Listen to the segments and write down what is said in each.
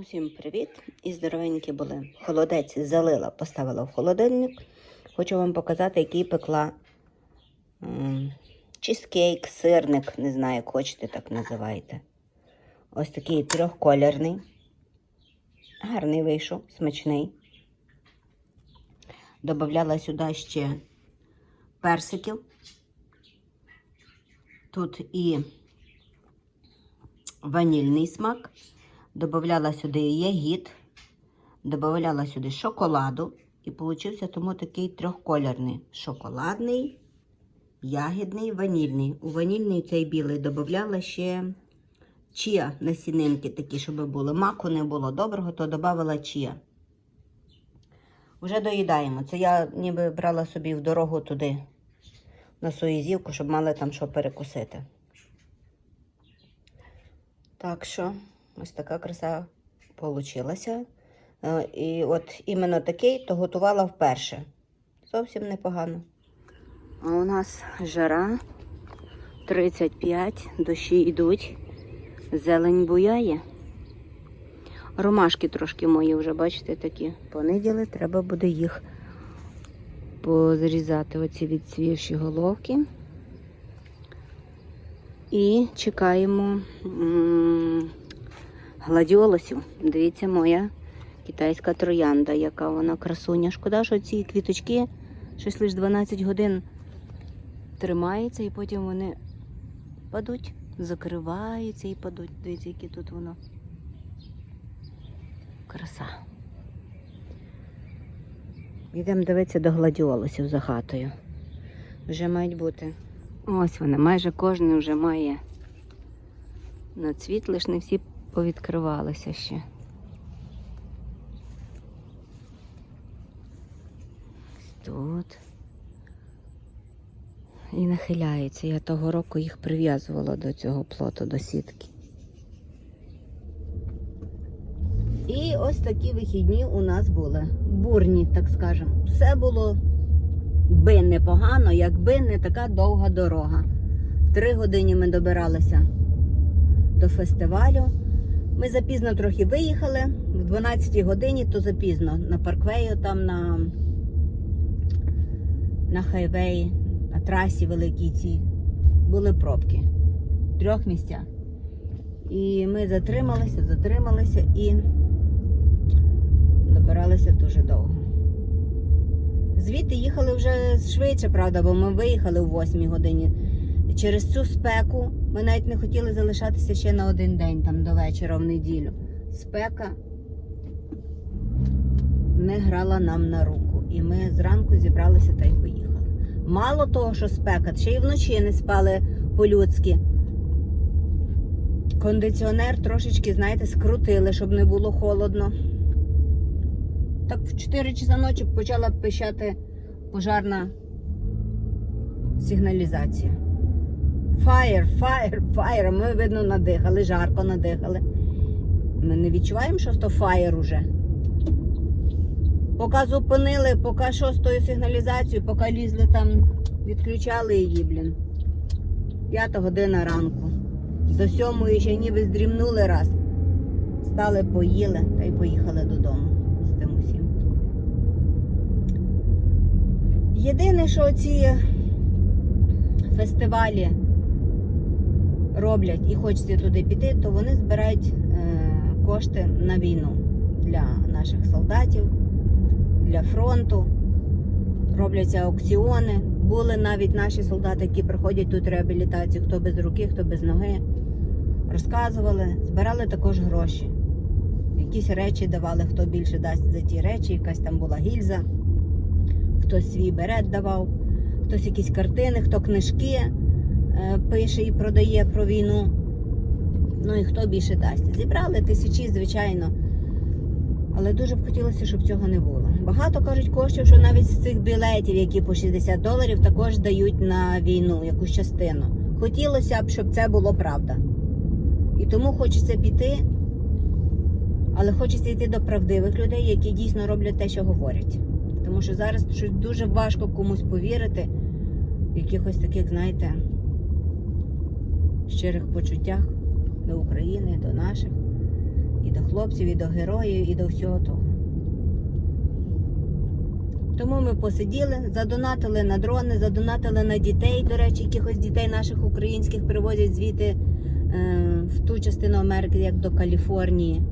Усім привіт! І здоровенькі були. Холодець залила, поставила в холодильник. Хочу вам показати, який пекла чизкейк, сирник, не знаю, як хочете, так називайте. Ось такий трьохколірний. Гарний вийшов, смачний. Добавляла сюди ще персиків. Тут і ванільний смак. Добавляла сюди ягід, додавала сюди шоколаду і получився тому такий трьохколірний. Шоколадний, ягідний, ванільний. У ванільний цей білий додавала ще чія насінинки такі, щоб були. Маку не було доброго, то додавала чія. Вже доїдаємо. Це я ніби брала собі в дорогу туди, на Соїзівку, щоб мали там що перекусити. Так що, ось така краса получилася. Е, І от іменно такий, то готувала вперше. Зовсім непогано. А у нас жара 35, дощі йдуть, зелень буяє. Ромашки трошки мої вже, бачите, такі понеділи. Треба буде їх позрізати, оці відцвівші головки. І чекаємо гладіолусів. Дивіться, моя китайська троянда, яка вона красуня. Шкода, що ці квіточки щось лише 12 годин тримаються і потім вони падуть, закриваються і падуть. Дивіться, які тут воно. Краса. Йдемо дивитися до гладіолусів за хатою. Вже мають бути. Ось вони, майже кожен вже має на цвіт, лиш не всі повідкривалися ще. Тут. І нахиляється. Я того року їх прив'язувала до цього плоту, до сітки. І ось такі вихідні у нас були. Бурні, так скажемо. Все було би непогано, якби не така довга дорога. Три години ми добиралися до фестивалю. Ми запізно трохи виїхали. В 12 годині, то запізно на парквею, там на, на хайвеї, на трасі великій цій були пробки. Трьох місцях. І ми затрималися, затрималися і добиралися дуже довго. Звідти їхали вже швидше, правда, бо ми виїхали о 8 годині. Через цю спеку ми навіть не хотіли залишатися ще на один день, там до вечора в неділю. Спека не грала нам на руку. І ми зранку зібралися та й поїхали. Мало того, що спека, ще й вночі не спали по-людськи. Кондиціонер трошечки, знаєте, скрутили, щоб не було холодно. Так в 4 часа ночі почала пищати пожарна сигналізація. Фаєр, фаєр, фаєр. Ми, видно, надихали, жарко надихали. Ми не відчуваємо, що то фаєр уже. Поки зупинили, поки що з тою сигналізацією, поки лізли там, відключали її, блін. П'ята година ранку. До сьомої ще ніби здрімнули раз. Стали, поїли та й поїхали додому з тим усім. Єдине, що ці фестивалі роблять і хочеться туди піти, то вони збирають е, кошти на війну для наших солдатів, для фронту. Робляться аукціони. Були навіть наші солдати, які проходять тут реабілітацію, хто без руки, хто без ноги. Розказували, збирали також гроші. Якісь речі давали, хто більше дасть за ті речі, якась там була гільза, хтось свій берет давав, хтось якісь картини, хто книжки пише і продає про війну. Ну і хто більше дасть. Зібрали тисячі, звичайно. Але дуже б хотілося, щоб цього не було. Багато кажуть коштів, що навіть з цих білетів, які по 60 доларів, також дають на війну якусь частину. Хотілося б, щоб це було правда. І тому хочеться піти, але хочеться йти до правдивих людей, які дійсно роблять те, що говорять. Тому що зараз щось дуже важко комусь повірити в якихось таких, знаєте, щирих почуттях до України, до наших. І до хлопців, і до героїв, і до всього того. Тому ми посиділи, задонатили на дрони, задонатили на дітей. До речі, якихось дітей наших українських привозять звідти е, в ту частину Америки, як до Каліфорнії.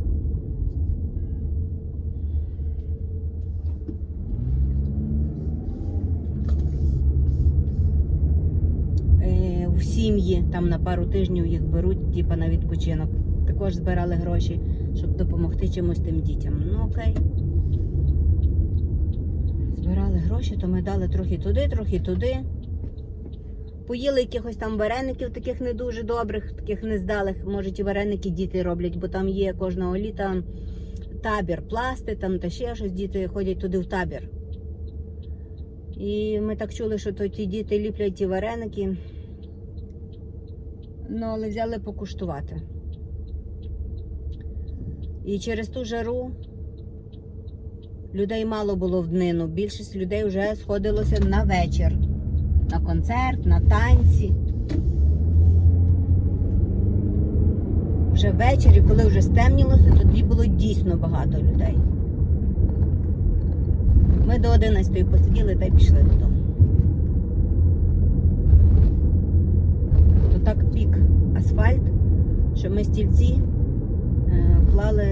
Сім'ї там на пару тижнів їх беруть, типа на відпочинок. Також збирали гроші, щоб допомогти чимось тим дітям. Ну окей. Збирали гроші, то ми дали трохи туди, трохи туди. Поїли якихось там вареників, таких не дуже добрих, таких нездалих. Може, ті вареники діти роблять, бо там є кожного літа табір пласти, там та ще щось, діти ходять туди в табір. І ми так чули, що то ті діти ліплять ті вареники. Ну, але взяли покуштувати. І через ту жару людей мало було в днину. Більшість людей вже сходилося на вечір. На концерт, на танці. Вже ввечері, коли вже стемнілося, тоді було дійсно багато людей. Ми до 11 посиділи та й пішли додому. То так пік асфальт, що ми стільці е, клали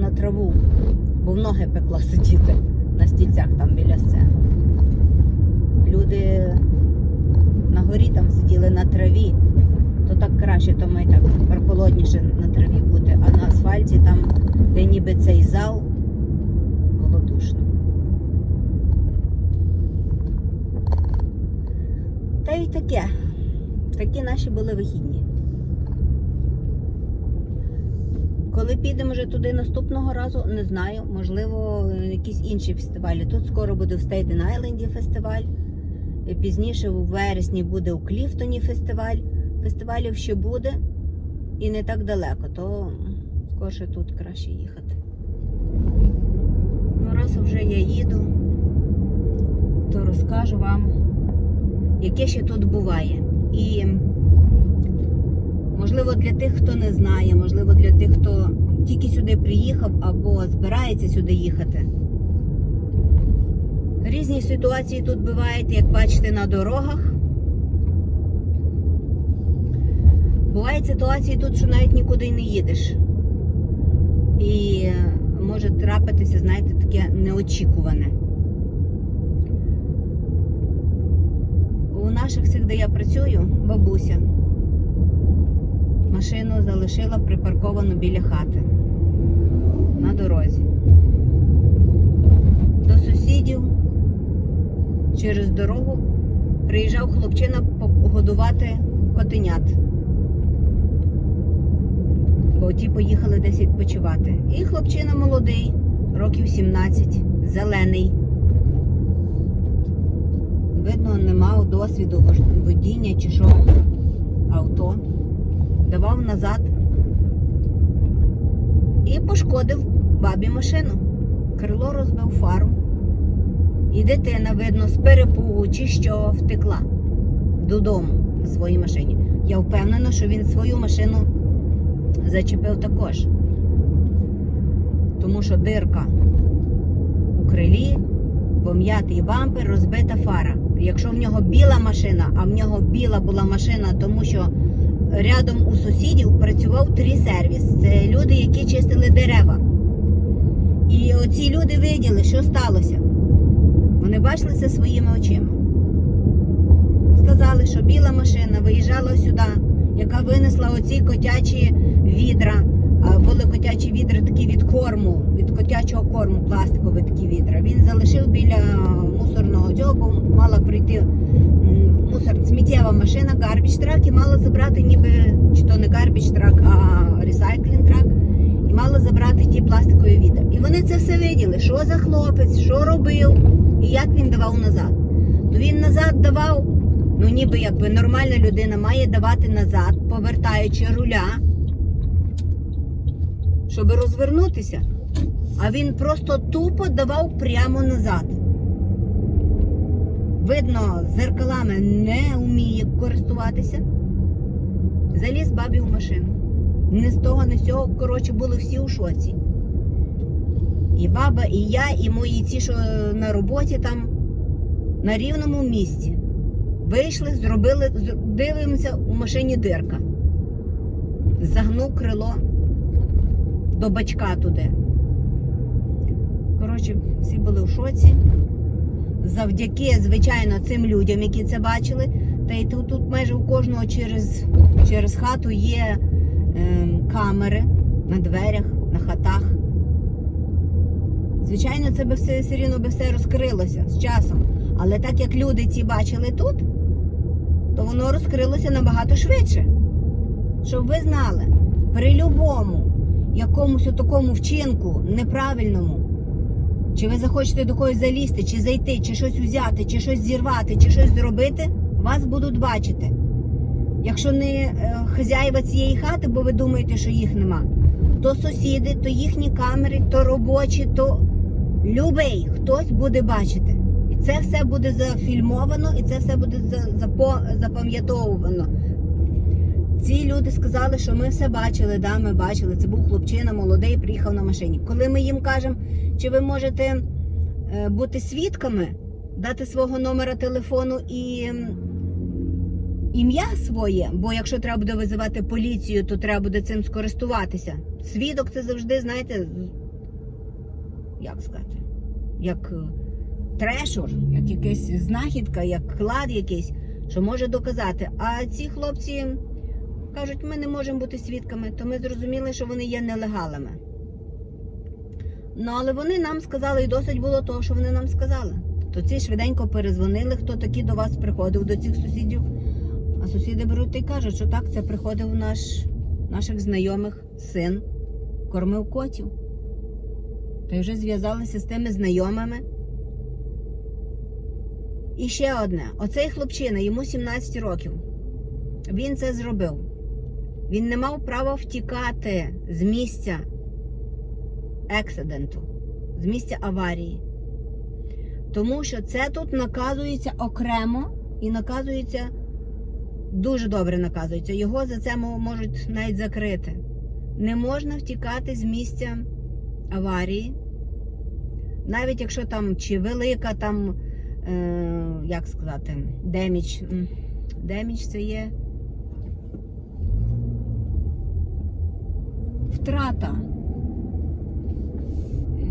на траву, бо в ноги пекло сидіти на стільцях там біля сцени. Люди на горі там сиділи на траві, то так краще, то ми так прохолодніше на траві бути, а на асфальті там, де ніби цей зал, було душно. Та й таке. Такі наші були вихідні. Коли підемо вже туди наступного разу, не знаю. Можливо, якісь інші фестивалі. Тут скоро буде в Стейтен Айленді фестиваль. Пізніше у вересні буде у Кліфтоні фестиваль. Фестивалів ще буде і не так далеко, то скорше тут краще їхати. Ну, раз вже я їду, то розкажу вам, яке ще тут буває. І можливо для тих, хто не знає, можливо для тих, хто тільки сюди приїхав або збирається сюди їхати. Різні ситуації тут бувають, як бачите, на дорогах. Бувають ситуації тут, що навіть нікуди не їдеш. І може трапитися, знаєте, таке неочікуване. У наших цих, де я працюю, бабуся машину залишила припарковану біля хати на дорозі. До сусідів через дорогу приїжджав хлопчина погодувати котенят. Бо ті поїхали десь відпочивати. І хлопчина молодий, років 17, зелений. Видно, не мав досвіду водіння чи що авто. Давав назад і пошкодив бабі машину. Крило розбив фару. І дитина, видно, з перепугу чи що втекла додому на своїй машині. Я впевнена, що він свою машину зачепив також. Тому що дирка у крилі, пом'ятий бампер, розбита фара. Якщо в нього біла машина, а в нього біла була машина, тому що рядом у сусідів працював трі-сервіс. Це люди, які чистили дерева. І оці люди виділи, що сталося. Вони бачили це своїми очима. Сказали, що біла машина виїжджала сюди, яка винесла оці котячі відра. Були котячі відра такі від корму, від котячого корму, пластикові такі відра. Він залишив біля мусорного цього, бо мала прийти мусор, сміттєва машина, гарбіч трак, і мала забрати ніби, чи то не гарбіч трак, а ресайклінг трак, і мала забрати ті пластикові відра. І вони це все виділи, що за хлопець, що робив, і як він давав назад. То він назад давав, ну ніби якби нормальна людина має давати назад, повертаючи руля, щоб розвернутися. А він просто тупо давав прямо назад. Видно, зеркалами не вміє користуватися. Заліз бабі в машину. Не з того, не з цього. Коротше, були всі у шоці. І баба, і я, і мої ці, що на роботі там, на рівному місці. Вийшли, зробили, дивимося, у машині дирка. Загнув крило до бачка туди. Коротше, всі були в шоці. Завдяки, звичайно, цим людям, які це бачили. Та й тут, тут майже у кожного через, через хату є ем, камери на дверях, на хатах. Звичайно, це би все все рівно би все розкрилося з часом. Але так як люди ці бачили тут, то воно розкрилося набагато швидше. Щоб ви знали, при любому якомусь такому вчинку неправильному, чи ви захочете до когось залізти, чи зайти, чи щось взяти, чи щось зірвати, чи щось зробити, вас будуть бачити. Якщо не е, хазяїва цієї хати, бо ви думаєте, що їх нема, то сусіди, то їхні камери, то робочі, то любий хтось буде бачити. І це все буде зафільмовано, і це все буде за- запо- запам'ятовувано. Ці люди сказали, що ми все бачили, да, ми бачили. Це був хлопчина молодий, приїхав на машині. Коли ми їм кажемо, чи ви можете е, бути свідками, дати свого номера телефону і ім'я своє, бо якщо треба буде визивати поліцію, то треба буде цим скористуватися. Свідок це завжди, знаєте, як сказати, як е, трешур, як якась знахідка, як клад якийсь, що може доказати. А ці хлопці кажуть, ми не можемо бути свідками, то ми зрозуміли, що вони є нелегалами. Ну, але вони нам сказали, і досить було того, що вони нам сказали. То ці швиденько перезвонили, хто такі до вас приходив, до цих сусідів. А сусіди беруть й кажуть, що так, це приходив наш, наших знайомих син, кормив котів. Та й вже зв'язалися з тими знайомими. І ще одне: оцей хлопчина, йому 17 років. Він це зробив. Він не мав права втікати з місця ексиденту, з місця аварії. Тому що це тут наказується окремо і наказується дуже добре наказується. Його за це можуть навіть закрити. Не можна втікати з місця аварії, навіть якщо там чи велика там, е, як сказати, деміч. Деміч це є втрата.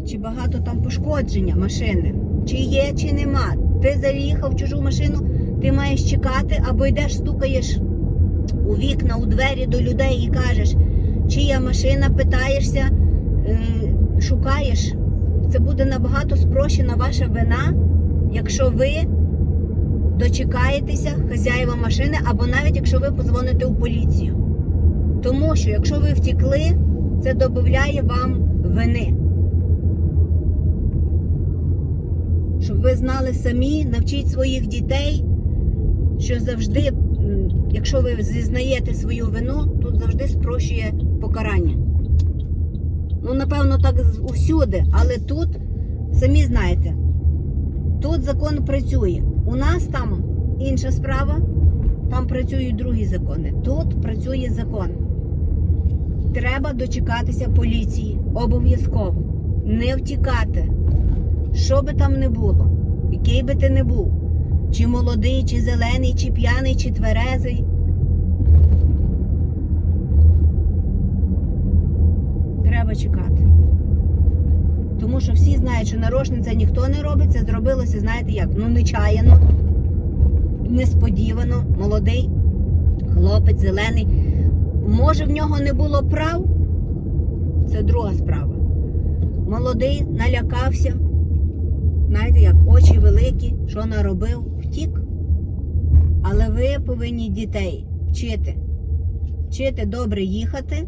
Чи багато там пошкодження машини? Чи є, чи нема. Ти заїхав в чужу машину, ти маєш чекати або йдеш, стукаєш у вікна, у двері до людей і кажеш, чия машина, питаєшся, е, шукаєш. Це буде набагато спрощена ваша вина, якщо ви дочекаєтеся хазяїва машини, або навіть якщо ви позвоните у поліцію. Тому що якщо ви втекли, це додає вам вини. Щоб ви знали самі, навчіть своїх дітей, що завжди, якщо ви зізнаєте свою вину, тут завжди спрощує покарання. Ну, напевно, так усюди, але тут, самі знаєте, тут закон працює. У нас там інша справа, там працюють другі закони. Тут працює закон. Треба дочекатися поліції. Обов'язково. Не втікати. Що би там не було, який би ти не був, чи молодий, чи зелений, чи п'яний, чи тверезий. Треба чекати. Тому що всі знають, що нарочно ніхто не робить, це зробилося, знаєте як, ну нечаяно, несподівано, молодий хлопець, зелений. Може, в нього не було прав? Це друга справа. Молодий налякався. Знаєте, як очі великі, що наробив, втік. Але ви повинні дітей вчити. Вчити добре їхати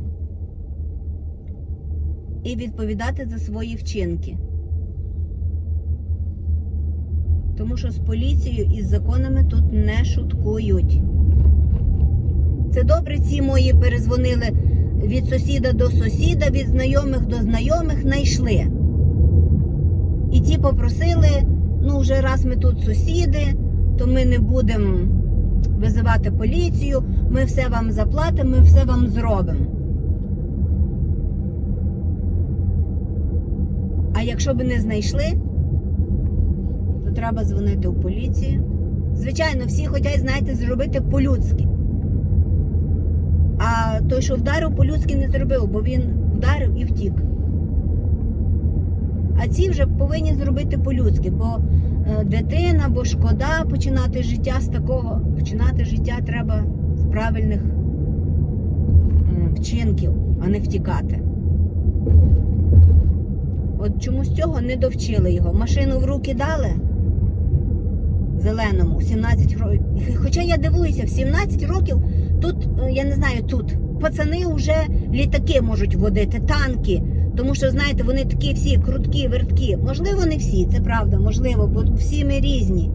і відповідати за свої вчинки. Тому що з поліцією і з законами тут не шуткують. Це добре, ці мої перезвонили від сусіда до сусіда, від знайомих до знайомих, знайшли. І ті попросили, ну вже раз ми тут сусіди, то ми не будемо визивати поліцію, ми все вам заплатимо, ми все вам зробимо. А якщо б не знайшли, то треба дзвонити в поліцію. Звичайно, всі хочуть, знаєте, зробити по-людськи. А той, що вдарив, по-людськи не зробив, бо він вдарив і втік. А ці вже повинні зробити по-людськи, бо е, дитина, бо шкода починати життя з такого. Починати життя треба з правильних вчинків, а не втікати. От чомусь цього не довчили його. Машину в руки дали зеленому 17 років. Хоча я дивуюся, в 17 років тут, е, я не знаю, тут пацани вже літаки можуть водити, танки. Тому що, знаєте, вони такі всі круткі, верткі. Можливо, не всі, це правда, можливо, бо всі ми різні.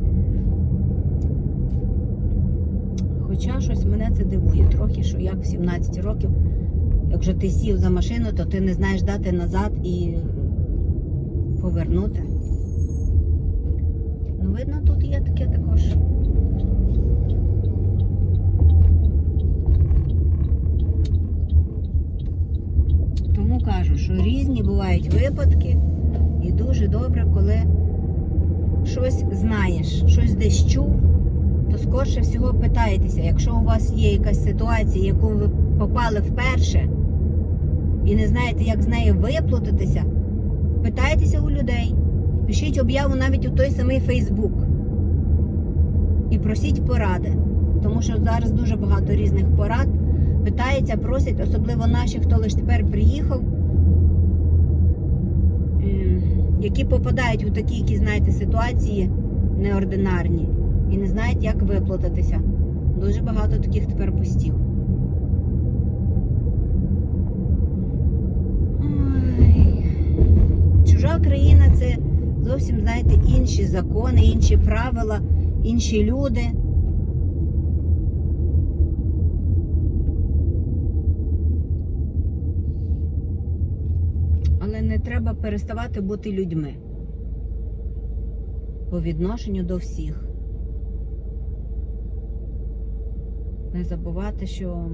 Хоча щось мене це дивує трохи, що як в 17 років, якщо ти сів за машину, то ти не знаєш дати назад і повернути. Ну, видно, тут є таке також. Тому кажу, що різні бувають випадки, і дуже добре, коли щось знаєш, щось десь чув, то скорше всього питаєтеся, якщо у вас є якась ситуація, яку ви попали вперше і не знаєте, як з нею виплутатися, питайтеся у людей. Пишіть об'яву навіть у той самий Фейсбук. І просіть поради. Тому що зараз дуже багато різних порад. Питаються, просять, особливо наші, хто лише тепер приїхав, ем, які попадають у такі, які, знаєте, ситуації неординарні і не знають, як виплатитися. Дуже багато таких тепер постів. Ой. Чужа країна це зовсім, знаєте, інші закони, інші правила, інші люди. Але не треба переставати бути людьми по відношенню до всіх. Не забувати, що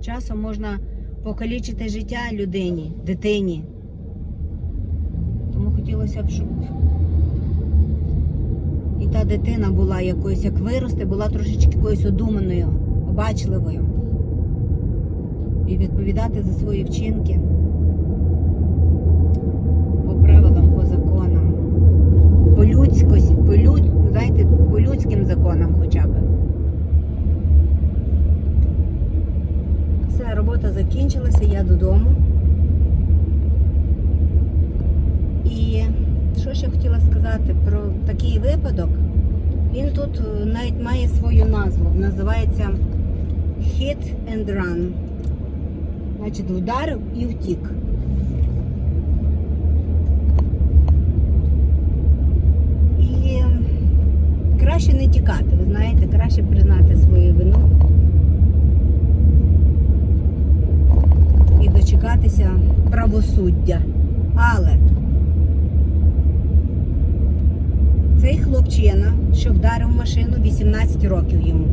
часом можна покалічити життя людині, дитині. Хотілося б, щоб і та дитина була якоюсь, як виросте, була трошечки якоюсь одуманою, обачливою. І відповідати за свої вчинки по правилам, по законам, по людськості, по люд, знаєте, по людським законам хоча б. Все, робота закінчилася, я додому. І що ще хотіла сказати про такий випадок? Він тут е, навіть має свою назву. Називається Hit and Run. Значить, вдарив і втік. І краще не тікати, ви знаєте, краще признати свою вину і дочекатися правосуддя. Але цей хлопчина, що вдарив машину, 18 років йому.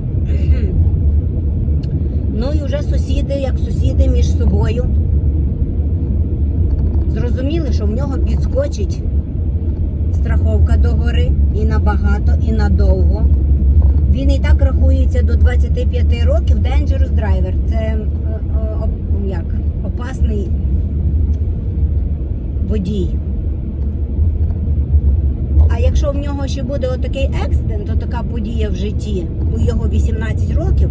Ну і вже сусіди, як сусіди між собою, зрозуміли, що в нього підскочить страховка догори і набагато, і надовго. Він і так рахується до 25 років Dangerous Driver. Це е, е, оп- як, опасний водій. Якщо в нього ще буде отакий екстент, така подія в житті у його 18 років,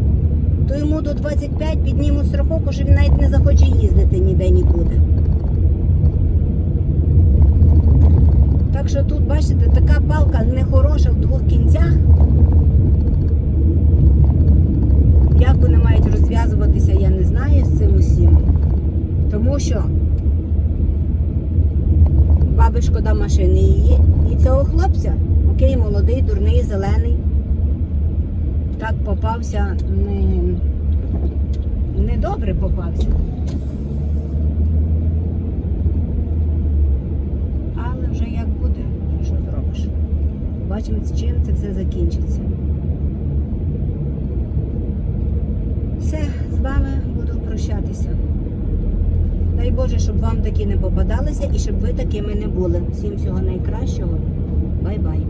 то йому до 25 піднімуть страховку, що він навіть не захоче їздити ніде нікуди. Так що тут, бачите, така палка нехороша в двох кінцях. Як вони мають розв'язуватися, я не знаю з цим усім. Тому що баби шкода машини її. І цього хлопця, окей, молодий, дурний, зелений. Так попався не, недобре попався. Але вже як буде, що зробиш. Бачимо, з чим це все закінчиться. Все, з вами буду прощатися. Дай Боже, щоб вам такі не попадалися і щоб ви такими не були. Всім всього найкращого. Бай-бай.